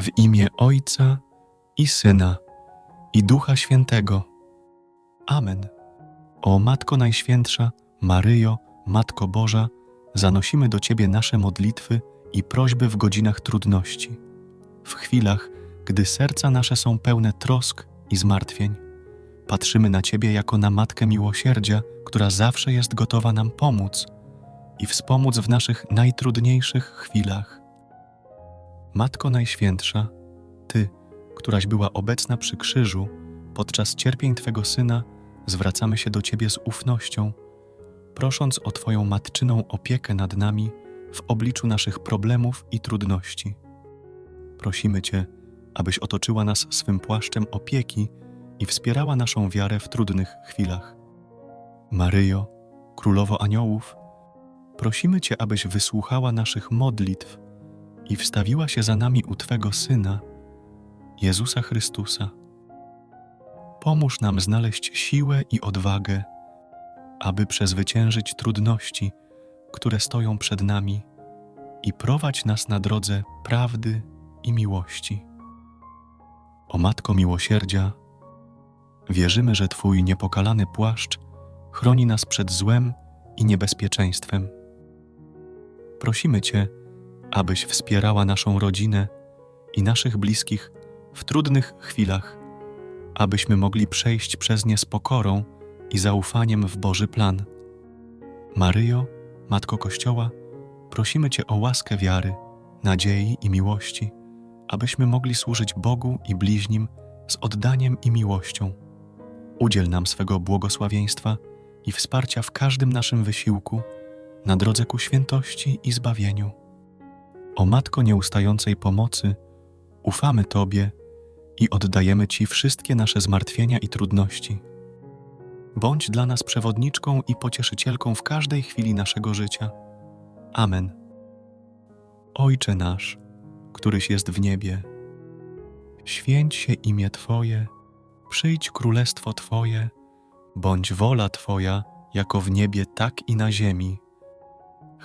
W imię Ojca i Syna i Ducha Świętego. Amen. O Matko Najświętsza, Maryjo, Matko Boża, zanosimy do Ciebie nasze modlitwy i prośby w godzinach trudności, w chwilach, gdy serca nasze są pełne trosk i zmartwień. Patrzymy na Ciebie jako na Matkę Miłosierdzia, która zawsze jest gotowa nam pomóc i wspomóc w naszych najtrudniejszych chwilach. Matko Najświętsza, Ty, któraś była obecna przy krzyżu podczas cierpień Twego Syna, zwracamy się do Ciebie z ufnością, prosząc o Twoją matczyną opiekę nad nami w obliczu naszych problemów i trudności. Prosimy Cię, abyś otoczyła nas swym płaszczem opieki i wspierała naszą wiarę w trudnych chwilach. Maryjo, Królowo Aniołów, prosimy Cię, abyś wysłuchała naszych modlitw i wstawiła się za nami u Twego Syna, Jezusa Chrystusa. Pomóż nam znaleźć siłę i odwagę, aby przezwyciężyć trudności, które stoją przed nami i prowadź nas na drodze prawdy i miłości. O Matko Miłosierdzia, wierzymy, że Twój niepokalany płaszcz chroni nas przed złem i niebezpieczeństwem. Prosimy Cię, abyś wspierała naszą rodzinę i naszych bliskich w trudnych chwilach, abyśmy mogli przejść przez nie z pokorą i zaufaniem w Boży plan. Maryjo, Matko Kościoła, prosimy Cię o łaskę wiary, nadziei i miłości, abyśmy mogli służyć Bogu i bliźnim z oddaniem i miłością. Udziel nam swego błogosławieństwa i wsparcia w każdym naszym wysiłku na drodze ku świętości i zbawieniu. O Matko nieustającej pomocy, ufamy Tobie i oddajemy Ci wszystkie nasze zmartwienia i trudności. Bądź dla nas przewodniczką i pocieszycielką w każdej chwili naszego życia. Amen. Ojcze nasz, któryś jest w niebie, święć się imię Twoje, przyjdź królestwo Twoje, bądź wola Twoja, jako w niebie, tak i na ziemi.